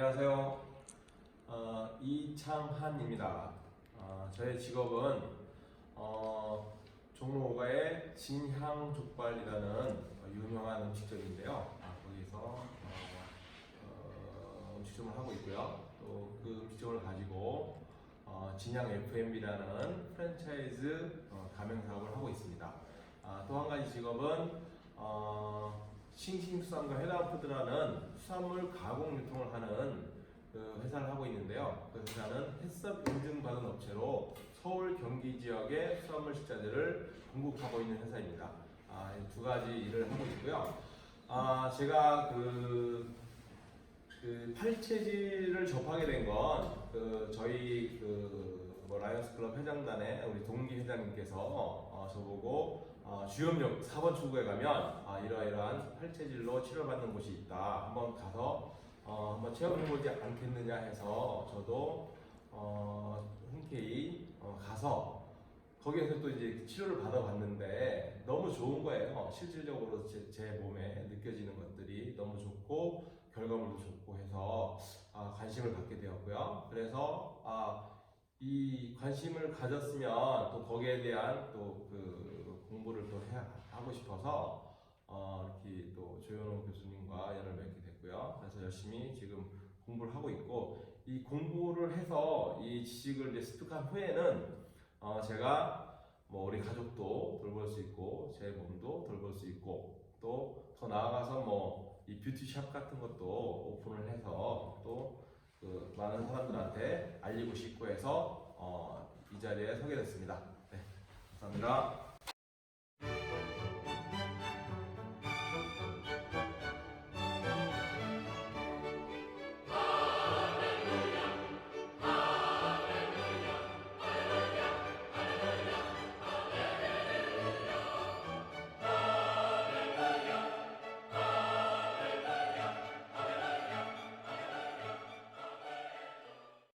안녕하세요. 어, 이창한입니다. 어, 저의 직업은 어, 종로가의 진향 족발이라는 유명한 음식점인데요. 아, 거기서 어, 어, 음식점을 하고 있고요. 또 그 음식점을 가지고 어, 진향 F&B라는 프랜차이즈 어, 가맹 사업을 하고 있습니다. 아, 또한 가지 직업은 어, 싱싱수산과 해남푸드라는 수산물 가공 유통을 하는 그 회사를 하고 있는데요. 그 회사는 햇섭 인증받은 업체로 서울 경기 지역의 수산물 식자재를 공급하고 있는 회사입니다. 아, 이두 가지 일을 하고 있고요. 아, 제가 그, 그 팔체질을 접하게 된 건 그 저희 그뭐 라이언스 클럽 회장단의 우리 동기 회장님께서 어, 저보고 어, 주염역 4번 출구에 가면 아, 이러이러한 팔체질로 치료받는 곳이 있다. 한번 가서 어, 한번 체험해보지 않겠느냐 해서 저도 어, 흔쾌히 어, 가서 거기에서 또 이제 치료를 받아봤는데 너무 좋은 거예요. 실질적으로 제, 제 몸에 느껴지는 것들이 너무 좋고 결과물도 좋고 해서 아, 관심을 갖게 되었고요. 그래서 아, 이 관심을 가졌으면 또 거기에 대한 또 그 공부를 또 해야 하고 싶어서 어, 이렇게 또 조현호 교수님과 연을 맺게 됐고요. 그래서 열심히 지금 공부를 하고 있고 이 공부를 해서 이 지식을 이제 습득한 후에는 어, 제가 뭐 우리 가족도 돌볼 수 있고 제 몸도 돌볼 수 있고 또 더 나아가서 뭐 이 뷰티샵 같은 것도 오픈을 해서 또 그 많은 사람들한테 알리고 싶고 해서 어, 이 자리에 서게 됐습니다. 네, 감사합니다.